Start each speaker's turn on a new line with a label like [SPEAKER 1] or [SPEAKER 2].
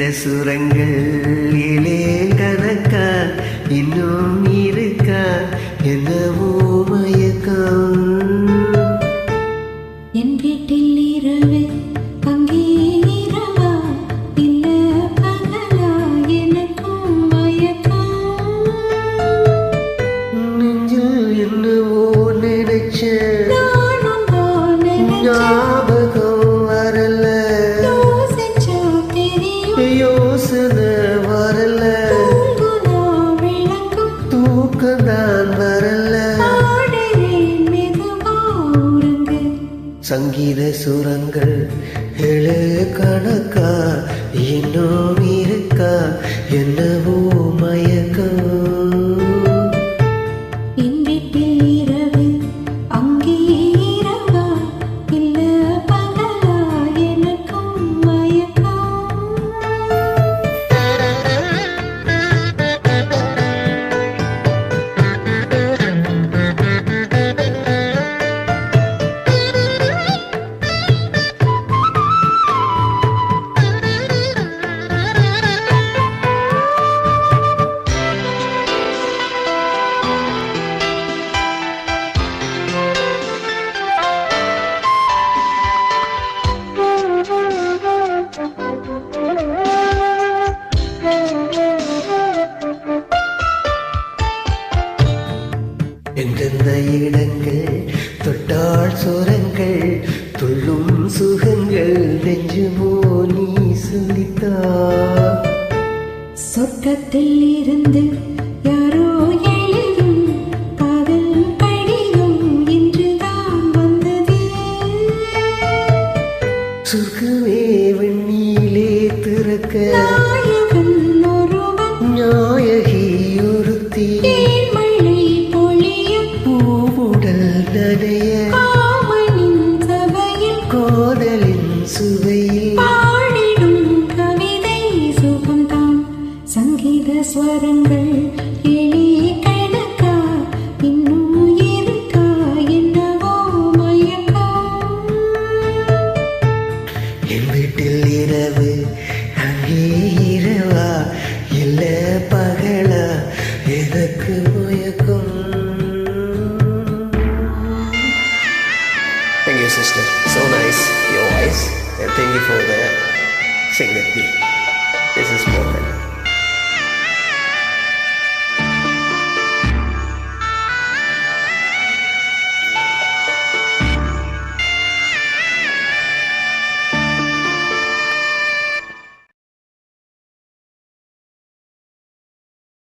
[SPEAKER 1] சுரங்கள் இலே கணக்கா இன்னும் இருக்கா? என்னவோ வரல
[SPEAKER 2] ஆடுறேன் மெதுவா உறங்கு
[SPEAKER 1] சங்கீத சுரங்கள் எழு கணக்கா இன்னும் இருக்கா? என்னவோ மயக்கம். இடங்கள் தொட்டாள் சுரங்கள் துள்ளும் சுகங்கள் நெஞ்சுமோ நீ சொல்லித்தா
[SPEAKER 2] சொர்க்கத்தில் இருந்து யாரோ
[SPEAKER 1] சுர்க்கமே வெண்ணீலே திறக்க காதலின் சுவையில்
[SPEAKER 2] பாடிடும் கவிதை சுகம்தான். சங்கீத ஸ்வரங்கள் எளி
[SPEAKER 1] thank you for the sing with me. This is perfect.